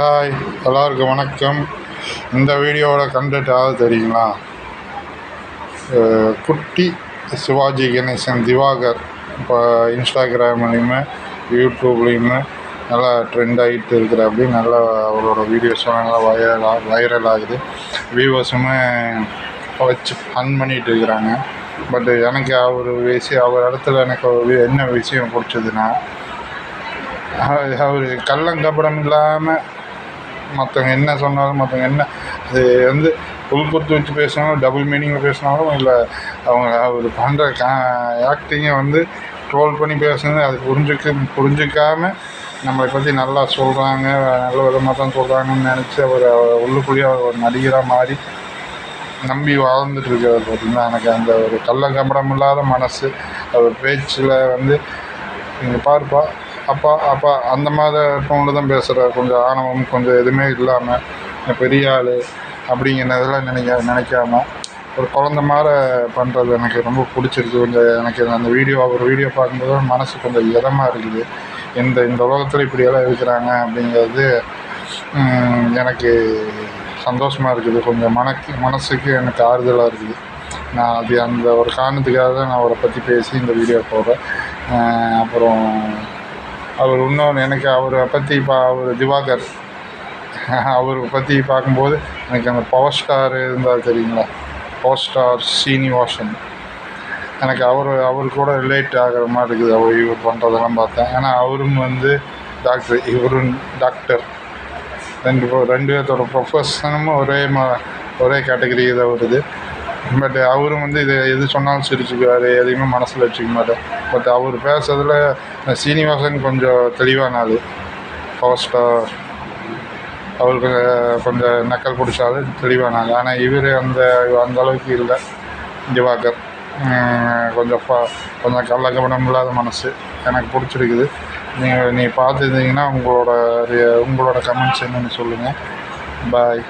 Hi எல்லாருக்கும் வணக்கம். இந்த வீடியோவோட கண்டென்ட் யாவது தெரியுங்களா? குட்டி சிவாஜி கணேசன் திவாகர் இப்போ இன்ஸ்டாகிராம்லேயுமே யூடியூப்லேயுமே நல்லா ட்ரெண்ட் ஆகிட்டு இருக்கிற அப்படி. நல்லா அவரோட வீடியோஸ்லாம் நல்லா வைரலாக வைரல் ஆகுது. வியூவர்ஸுமே வச்சு ஃபன் பண்ணிகிட்டு இருக்கிறாங்க. பட் எனக்கு அவர் விஷயம் அவர் இடத்துல எனக்கு என்ன விஷயம் பிடிச்சதுன்னா அவர் கள்ளங்கபடம் இல்லாமல் மற்றவங்க என்ன சொன்னாலும் மற்றவங்க என்ன அது வந்து உள்குத்து வச்சு பேசினாலும் டபுள் மீனிங்கில் பேசினாலும் இல்லை அவங்க அவர் பண்ணுற கா ஆக்டிங்கை வந்து ட்ரோல் பண்ணி பேசுனது அது புரிஞ்சுக்க புரிஞ்சுக்காம நம்மளை பற்றி நல்லா சொல்கிறாங்க நல்ல விதமாக தான் சொல்கிறாங்கன்னு நினச்சி அவர் உள்ளுக்குள்ளேயே அவர் ஒரு நடிகராக மாறி நம்பி வாழ்ந்துட்டு இருக்கிறது பார்த்தீங்கன்னா எனக்கு அந்த ஒரு கள்ளங்கபடம் இல்லாத மனசு அவர் பேச்சில் வந்து நீங்கள் பார்ப்பா அப்பா அப்பா அந்த மாதிரி டோனில் தான் பேசுகிறார் கொஞ்சம் ஆணவம் கொஞ்சம் எதுவுமே இல்லாமல் பெரிய ஆள் அப்படிங்கிறதெல்லாம் நினைக்க நினைக்காம ஒரு குழந்த மாதிரி பண்ணுறது எனக்கு ரொம்ப பிடிச்சிருக்கு. கொஞ்சம் எனக்கு அந்த வீடியோ அவர் வீடியோ பார்க்கும்போது மனசு கொஞ்சம் இதமாக இருக்குது. இந்த இந்த உலகத்தில் இப்படியெல்லாம் இருக்கிறாங்க அப்படிங்கிறது எனக்கு சந்தோஷமாக இருக்குது. கொஞ்சம் மனக்கு மனசுக்கு எனக்கு ஆறுதலாக இருக்குது. நான் அது அந்த ஒரு காரணத்துக்காக தான் நான் அவரை பற்றி பேசி இந்த வீடியோ போடுறேன். அப்புறம் அவர் இன்னொன்று எனக்கு அவரை பற்றி பா அவர் திவாகர். அவரை பற்றி பார்க்கும்போது எனக்கு அந்த பவர் ஸ்டார் இருந்தால் தெரியுங்களா? Power star Srinivasan. எனக்கு அவர் அவர் கூட ரிலேட் ஆகிற மாதிரி இருக்குது. அவர் இவர் பண்ணுறதெல்லாம் பார்த்தேன். ஏன்னா அவரும் வந்து டாக்டர் இவரும் டாக்டர் ரெண்டு ரெண்டு பேர்த்தோட ப்ரொஃபஷனும் ஒரே மா ஒரே கேட்டகரி தான் வருது. பட் அவரும் வந்து இதை எது சொன்னாலும் சிரிச்சுக்குவார் எதையுமே மனசில் வச்சுக்க மாட்டார் பட் அவர் பேசுறதுல சீனிவாசன் கொஞ்சம் தெளிவான ஆள். பவர் ஸ்டார் அவருக்கு கொஞ்சம் கொஞ்சம் நக்கல் பிடிச்சாலும் தெளிவானாங்க ஆனால் இவர் அந்த அந்த அளவுக்கு இல்லை. திவாகர். கொஞ்சம் பா கொஞ்சம் கள்ள கவனம் இல்லாத மனசு. எனக்கு பிடிச்சிருக்குது. நீங்கள் நீ பார்த்துருந்தீங்கன்னா உங்களோட உங்களோட கமெண்ட்ஸ் என்னென்னு சொல்லுங்கள் பாய்